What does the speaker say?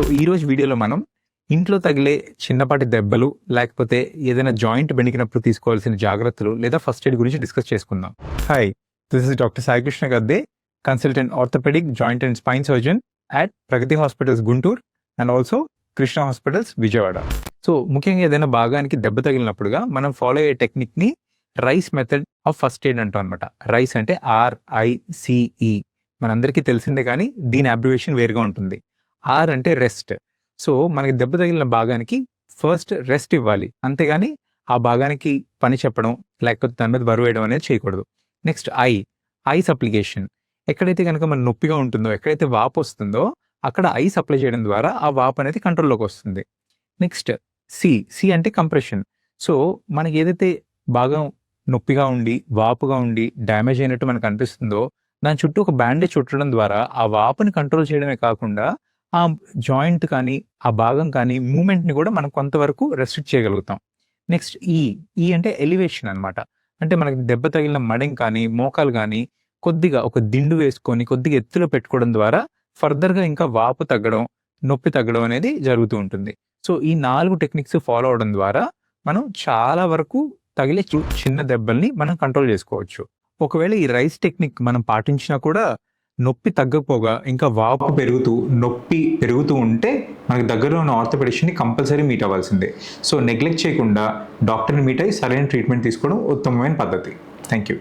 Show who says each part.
Speaker 1: So ఈరోజు వీడియోలో మనం ఇంట్లో తగిలే చిన్నపాటి దెబ్బలు లేకపోతే ఏదైనా జాయింట్ బెణికినప్పుడు తీసుకోవాల్సిన జాగ్రత్తలు లేదా ఫస్ట్ ఎయిడ్ గురించి డిస్కస్ చేసుకుందాం. Hi this is doctor Saikrishna Gadde consultant orthopaedic joint and spine surgeon at Pragathi hospitals Guntur and also Krishna hospitals Vijayawada so ముఖ్యంగా ఏదైనా భాగానికి దెబ్బ తగిలినప్పుడుగా మనం ఫాలో అయ్యే టెక్నిక్ని RICE method of first aid అంటాం అనమాట రైస్ అంటే ఆర్ఐసిఈ మనందరికీ తెలిసిందే కానీ దీని అబ్రివేషన్ వేరుగా ఉంటుంది. ఆర్ అంటే రెస్ట్. సో మనకి దెబ్బ తగిలిన భాగానికి ఫస్ట్ రెస్ట్ ఇవ్వాలి. అంతేగాని ఆ భాగానికి పని చెప్పడం లేకపోతే దాని మీద బరువు వేయడం అనేది చేయకూడదు. నెక్స్ట్ ఐ ఐస్ అప్లికేషన్ ఎక్కడైతే కనుక మన నొప్పిగా ఉంటుందో ఎక్కడైతే వాపు వస్తుందో అక్కడ ఐస్ అప్లై చేయడం ద్వారా ఆ వాపు అనేది కంట్రోల్లోకి వస్తుంది. నెక్స్ట్ సి సి అంటే కంప్రెషన్. సో మనకి ఏదైతే భాగం నొప్పిగా ఉండి వాపుగా ఉండి డ్యామేజ్ అయినట్టు మనకు అనిపిస్తుందో దాని చుట్టూ ఒక బ్యాండేజ్ చుట్టడం ద్వారా ఆ వాపుని కంట్రోల్ చేయడమే కాకుండా ఆ జాయింట్ కానీ ఆ భాగం కానీ మూమెంట్ని కూడా మనం కొంతవరకు రెస్ట్రిక్ట్ చేయగలుగుతాం. నెక్స్ట్ ఈ ఈ అంటే ఎలివేషన్ అన్నమాట. అంటే మనకి దెబ్బ తగిలిన మడెం కానీ మోకాలు కానీ కొద్దిగా ఒక దిండు వేసుకొని కొద్దిగా ఎత్తులో పెట్టుకోవడం ద్వారా ఫర్దర్గా ఇంకా వాపు తగ్గడం నొప్పి తగ్గడం అనేది జరుగుతూ ఉంటుంది. సో ఈ నాలుగు టెక్నిక్స్ ఫాలో అవడం ద్వారా మనం చాలా వరకు తగిలే చిన్న దెబ్బల్ని మనం కంట్రోల్ చేసుకోవచ్చు. ఒకవేళ ఈ రైస్ టెక్నిక్ మనం పాటించినా కూడా నొప్పి తగ్గకపోగా ఇంకా వాపు పెరుగుతూ నొప్పి పెరుగుతూ ఉంటే మనకు దగ్గరలో ఉన్న ఆర్థోపెడిషన్ని కంపల్సరీ మీట్ అవ్వాల్సిందే. సో నెగ్లెక్ట్ చేయకుండా డాక్టర్ని మీట్ అయ్యి సరైన ట్రీట్మెంట్ తీసుకోవడం ఉత్తమమైన పద్ధతి. Thank you